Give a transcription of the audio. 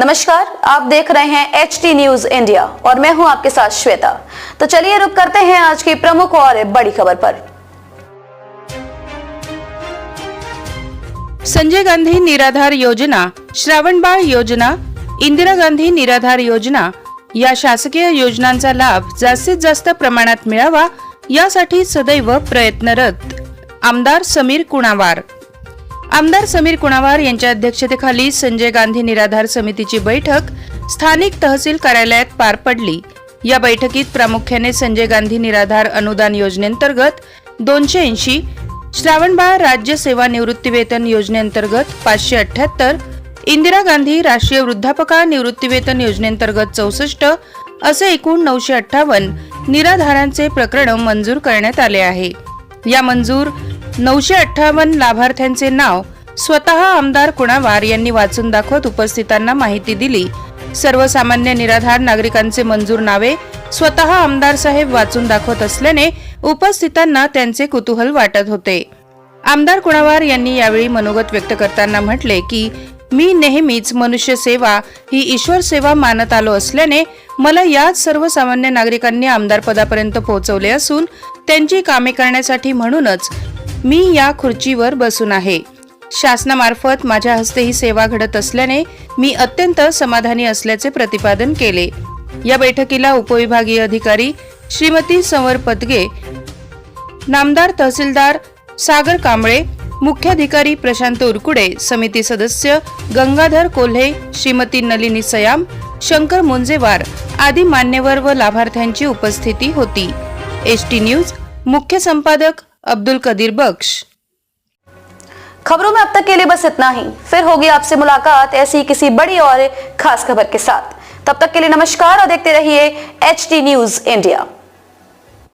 नमस्कार आप देख रहे हैं एच टी न्यूज इंडिया और मैं हूं आपके साथ श्वेता। तो चलिए रुक करते हैं आज की प्रमुख और बड़ी खबर पर। संजय गांधी निराधार योजना श्रावणबाळ योजना इंदिरा गांधी निराधार योजना या शासकीय योजनांचा लाभ जास्तीत जास्त प्रमाणात मिळावा यासाठी सदैव प्रयत्नरत. आमदार समीर कुणावार. आमदार समीर कुणावार यांच्या अध्यक्षतेखाली संजय गांधी निराधार समितीची बैठक स्थानिक तहसील कार्यालयात पार पडली. या बैठकीत प्रामुख्याने संजय गांधी निराधार अनुदान योजनेअंतर्गत दोनशे ऐंशी श्रावणबाळ राज्य सेवा निवृत्तीवेतन योजनेअंतर्गत पाचशे अठ्याहत्तर इंदिरा गांधी राष्ट्रीय वृद्धापकाळ निवृत्तीवेतन योजनेअंतर्गत चौसष्ट असे एकूण नऊशे अठ्ठावन्न निराधारांचे प्रकरण मंजूर करण्यात आले आहे. या मंजूर नऊशे अठ्ठावन्न लाभार्थ्यांचे नाव स्वतः आमदार कुणावार यांनी वाचून दाखवत उपस्थितांना माहिती दिली. सर्वसामान्य निराधार नागरिकांचे मंजूर नावे स्वतः आमदार साहेब वाचून दाखवत असल्याने उपस्थितांना त्यांचे कुतूहल वाटत होते. आमदार कुणावार यांनी यावेळी मनोगत व्यक्त करताना म्हटले की मी नेहमीच मनुष्य सेवा ही ईश्वर सेवा मानत आलो असल्याने मला याच सर्वसामान्य नागरिकांनी आमदार पदापर्यंत पोहोचवले असून त्यांची कामे करण्यासाठी म्हणूनच मी या खुर्चीवर बसून आहे. शासनामार्फत माझ्या हस्ते ही सेवा घडत असल्याने मी अत्यंत समाधानी असल्याचे प्रतिपादन केले. या बैठकीला उपविभागीय अधिकारी श्रीमती संवर पदगे नामदार तहसीलदार सागर कांबळे मुख्याधिकारी प्रशांत उरकुडे समिती सदस्य गंगाधर कोल्हे श्रीमती नलिनी सयाम शंकर मुंजेवार आदी मान्यवर व लाभार्थ्यांची उपस्थिती होती. एस टी न्यूज मुख्य संपादक अब्दुल कदीर बख्श। खबरों में अब तक के लिए बस इतना ही। फिर होगी आपसे मुलाकात ऐसी किसी बड़ी और खास खबर के साथ। तब तक के लिए नमस्कार और देखते रहिए एच न्यूज़ इंडिया